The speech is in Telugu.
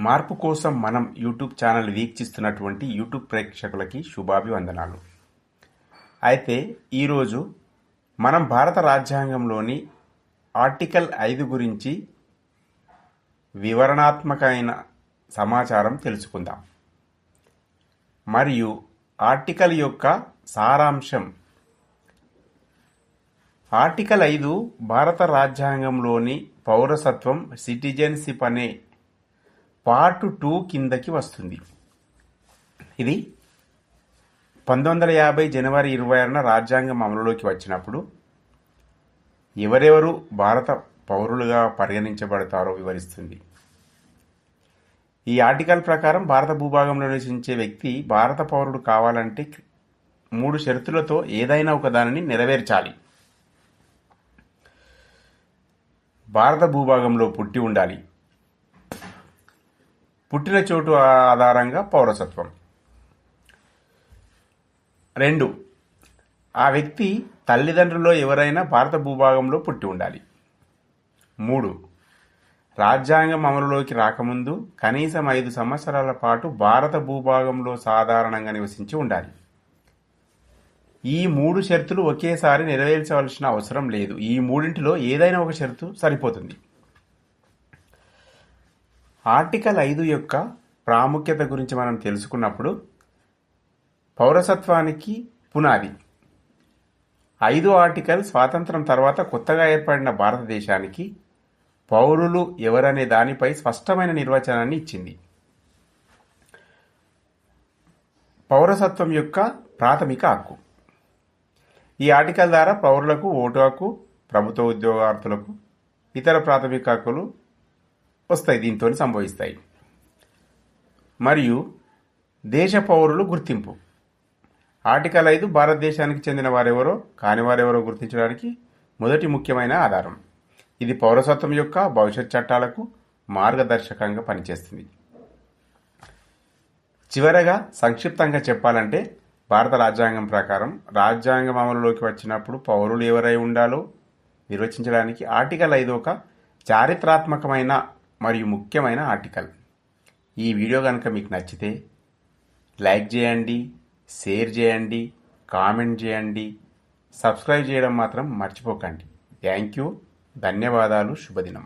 మార్పు కోసం మనం యూట్యూబ్ ఛానల్ వీక్షిస్తున్నటువంటి యూట్యూబ్ ప్రేక్షకులకి శుభాభివందనాలు. అయితే ఈరోజు మనం భారత రాజ్యాంగంలోని ఆర్టికల్ ఐదు గురించి వివరణాత్మకమైన సమాచారం తెలుసుకుందాం. మరియు ఆర్టికల్ యొక్క సారాంశం. ఆర్టికల్ ఐదు భారత రాజ్యాంగంలోని పౌరసత్వం సిటిజన్షిప్ అనే పార్ట్ టూ కిందకి వస్తుంది. ఇది పంతొమ్మిది వందల యాభై జనవరి ఇరవై ఆరున రాజ్యాంగం అమలులోకి వచ్చినప్పుడు ఎవరెవరు భారత పౌరులుగా పరిగణించబడతారో వివరిస్తుంది. ఈ ఆర్టికల్ ప్రకారం భారత భూభాగంలో నివసించే వ్యక్తి భారత పౌరుడు కావాలంటే మూడు షరతులతో ఏదైనా ఒక దానిని నెరవేర్చాలి. భారత భూభాగంలో పుట్టి ఉండాలి. పుట్టిన చోటు ఆధారంగా పౌరసత్వం. రెండు ఆ వ్యక్తి తల్లిదండ్రుల్లో ఎవరైనా భారత భూభాగంలో పుట్టి ఉండాలి. మూడు రాజ్యాంగం అమలులోకి రాకముందు కనీసం ఐదు సంవత్సరాల పాటు భారత భూభాగంలో సాధారణంగా నివసించి ఉండాలి. ఈ మూడు షరతులు ఒకేసారి నెరవేర్చవలసిన అవసరం లేదు. ఈ మూడింటిలో ఏదైనా ఒక షరతు సరిపోతుంది. ఆర్టికల్ ఐదు యొక్క ప్రాముఖ్యత గురించి మనం తెలుసుకున్నప్పుడు పౌరసత్వానికి పునాది. ఐదు ఆర్టికల్ స్వాతంత్రం తర్వాత కొత్తగా ఏర్పడిన భారతదేశానికి పౌరులు ఎవరనే దానిపై స్పష్టమైన నిర్వచనాన్ని ఇచ్చింది. పౌరసత్వం యొక్క ప్రాథమిక హక్కు. ఈ ఆర్టికల్ ద్వారా పౌరులకు ఓటు హక్కు ప్రభుత్వ ఉద్యోగార్థులకు ఇతర ప్రాథమిక హక్కులు వస్తాయి దీంతో సంభవిస్తాయి. మరియు దేశ పౌరులు గుర్తింపు. ఆర్టికల్ ఐదు భారతదేశానికి చెందిన వారెవరో కాని వారెవరో గుర్తించడానికి మొదటి ముఖ్యమైన ఆధారం. ఇది పౌరసత్వం యొక్క భవిష్యత్ చట్టాలకు మార్గదర్శకంగా పనిచేస్తుంది. చివరగా సంక్షిప్తంగా చెప్పాలంటే భారత రాజ్యాంగం ప్రకారం రాజ్యాంగం అమలులోకి వచ్చినప్పుడు పౌరులు ఎవరై ఉండాలో నిర్వచించడానికి ఆర్టికల్ ఐదు ఒక చారిత్రాత్మకమైన మరియు ముఖ్యమైన ఆర్టికల్. ఈ వీడియో కనుక మీకు నచ్చితే లైక్ చేయండి షేర్ చేయండి కామెంట్ చేయండి సబ్స్క్రైబ్ చేయడం మాత్రం మర్చిపోకండి. Thank you. ధన్యవాదాలు. శుభదినం.